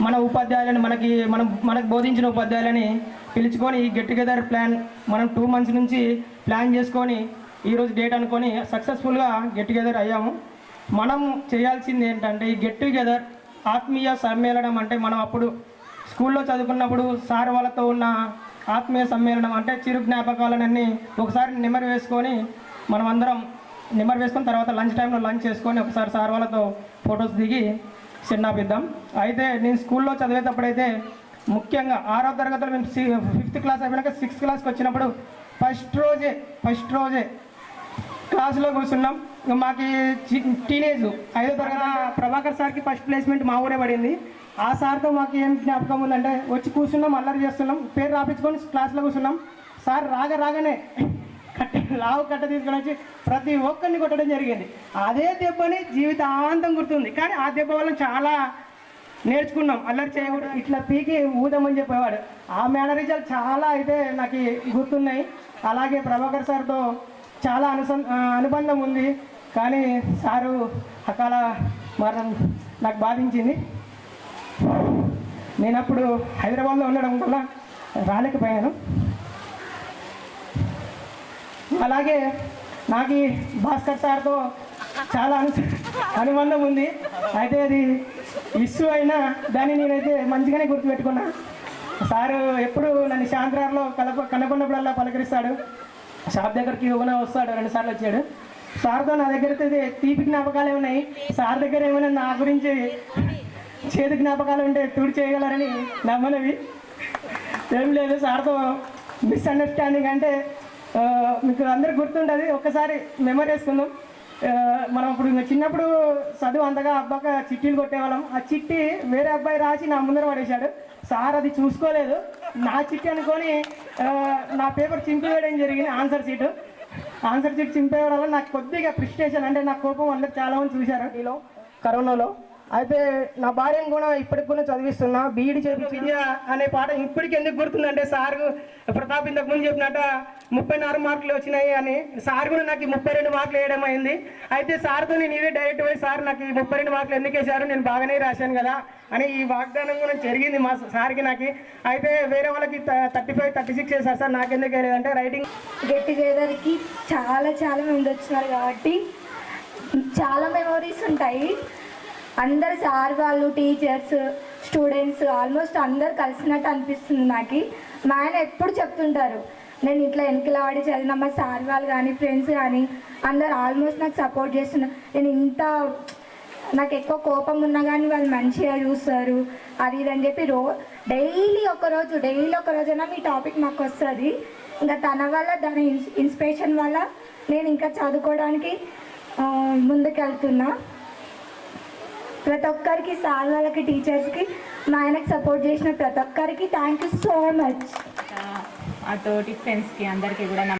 మన ఉపాధ్యాయులని మనకి మనం మనకు బోధించిన ఉపాధ్యాయులని పిలుచుకొని ఈ గెట్ టుగెదర్ ప్లాన్ మనం టూ మంత్స్ నుంచి ప్లాన్ చేసుకొని ఈరోజు డేట్ అనుకొని సక్సెస్ఫుల్గా గెట్ టుగెదర్ అయ్యాము. మనం చేయాల్సింది ఏంటంటే ఈ గెట్ టుగెదర్ ఆత్మీయ సమ్మేళనం అంటే మనం అప్పుడు స్కూల్లో చదువుకున్నప్పుడు సార్ వాళ్ళతో ఉన్న ఆత్మీయ సమ్మేళనం అంటే చిరు జ్ఞాపకాలన్నీ ఒకసారి నెమరు వేసుకొని మనం అందరం నెమరు వేసుకొని తర్వాత లంచ్ టైంలో లంచ్ చేసుకొని ఒకసారి సార్ వాళ్ళతో ఫొటోస్ దిగి ఆఫ్ ఇద్దాం అయితే నేను స్కూల్లో చదివేటప్పుడైతే ముఖ్యంగా ఆరో తరగతిలో మేము ఫిఫ్త్ క్లాస్ అయిపోయినాక సిక్స్త్ క్లాస్కి వచ్చినప్పుడు ఫస్ట్ రోజే ఫస్ట్ రోజే క్లాస్లో కూర్చున్నాం. మాకు టీనేజ్ ఐదో తరగతి ప్రభాకర్ సార్కి ఫస్ట్ ప్లేస్మెంట్ మా ఊరే పడింది. ఆ సార్తో మాకు ఏం జ్ఞాపకం ఉందంటే వచ్చి కూర్చున్నాం అల్లరి చేస్తున్నాం పేరు రాపించుకొని క్లాస్లో కూర్చున్నాం. సార్ రాగా రాగానే కట్ట లావు కట్ట తీసుకొని వచ్చి ప్రతి ఒక్కరిని కొట్టడం జరిగింది. అదే దెబ్బని జీవితాంతం గుర్తుంది. కానీ ఆ దెబ్బ వల్ల చాలా నేర్చుకున్నాం. అల్లరి చేయకూడదు. ఇట్లా పీకి ఊదమని చెప్పేవాడు. ఆ మేనరిజాలు చాలా అయితే నాకు గుర్తున్నాయి. అలాగే ప్రభాకర్ సార్తో చాలా అనుసం అనుబంధం ఉంది. కానీ సారు అకాల మరణం నాకు బాధించింది. నేను అప్పుడు హైదరాబాద్లో ఉండడం వల్ల రాలేకపోయాను. అలాగే నాకు భాస్కర్ సార్తో చాలా అను అనుబంధం ఉంది. అయితే అది ఇష్యూ అయినా దాన్ని నేనైతే మంచిగానే గుర్తుపెట్టుకున్నా. సారు ఎప్పుడు నన్ను శాంతిరార్లో కలప కనకొన్నప్పుడల్లా పలకరిస్తాడు. షాప్ దగ్గరికి యువన వస్తాడు రెండు సార్లు వచ్చాడు. సార్తో నా దగ్గర అయితే తీపి జ్ఞాపకాలే ఉన్నాయి. సార్ దగ్గర ఏమైనా నా గురించి చేదు జ్ఞాపకాలు ఉంటే టూర్ చేయగలరని నమ్మనవి. ఏం లేదు సార్తో మిస్అండర్స్టాండింగ్ అంటే మీకు అందరికి గుర్తుండదు ఒక్కసారి మెమరీ వేసుకుందాం. మనం ఇప్పుడు ఇంకా చిన్నప్పుడు చదువు అంతగా అబ్బాక చిట్టీలు కొట్టేవాళ్ళం. ఆ చిట్టి వేరే అబ్బాయి రాసి నా ముందర పడేశాడు. సార్ అది చూసుకోలేదు. నా చిట్టి అనుకొని నా పేపర్ చింపివేయడం జరిగింది ఆన్సర్ షీట్ ఆన్సర్ షీట్ చింపేయడం వల్ల నాకు కొద్దిగా ప్రిస్టేషన్ అంటే నా కోపం అందరు చాలామంది చూశారు. ఈలో కరోనాలో అయితే నా భార్యను కూడా ఇప్పటికి కూడా చదివిస్తున్నా. బీఈడి చేపి విద్య అనే పాట ఇప్పటికి ఎందుకు గుర్తుందంటే సార్ ప్రతాప్ ఇంతకు ముందు చెప్పినట్ట ముప్పై నాలుగు మార్కులు వచ్చినాయి అని. సార్ కూడా నాకు ముప్పై రెండు మార్కులు వేయడం అయింది. అయితే సార్తో నేను ఇవే డైరెక్ట్ పోయి సార్ నాకు ఈ ముప్పై రెండు మార్కులు ఎందుకు వేశారు నేను బాగానే రాశాను కదా అని ఈ వాగ్దానం కూడా జరిగింది మా సార్కి నాకు. అయితే వేరే వాళ్ళకి థర్టీ ఫైవ్ థర్టీ సిక్స్ వేశారు సార్. నాకు ఎందుకు వేయలేదంటే రైటింగ్ గెట్ టుగెదర్కి చాలా చాలా మంది వచ్చినారు కాబట్టి చాలా మెమోరీస్ ఉంటాయి. అందరు సార్ వాళ్ళు టీచర్స్ స్టూడెంట్స్ ఆల్మోస్ట్ అందరు కలిసినట్టు అనిపిస్తుంది నాకు. మా ఆయన ఎప్పుడు చెప్తుంటారు నేను ఇట్లా వెనకలాడి చదివిన మా సార్ వాళ్ళు కానీ ఫ్రెండ్స్ కానీ అందరు ఆల్మోస్ట్ నాకు సపోర్ట్ చేస్తున్నారు. నేను ఇంత నాకు ఎక్కువ కోపం ఉన్నా కానీ వాళ్ళు మంచిగా చూస్తారు అది ఇది అని చెప్పి రో డైలీ ఒకరోజు డైలీ ఒకరోజైనా మీ టాపిక్ మాకు వస్తుంది. ఇంకా తన వల్ల దాని ఇన్స్ ఇన్స్పిరేషన్ వల్ల నేను ఇంకా చదువుకోవడానికి ముందుకెళ్తున్నాను ముందుకెళ్తున్నా. ప్రతి ఒక్కరికి సార్ వాళ్ళకి టీచర్స్కి మా ఆయనకు సపోర్ట్ చేసిన ప్రతి ఒక్కరికి థ్యాంక్ యూ సో మచ్ ఆ ఫ్రెండ్స్కి అందరికీ కూడా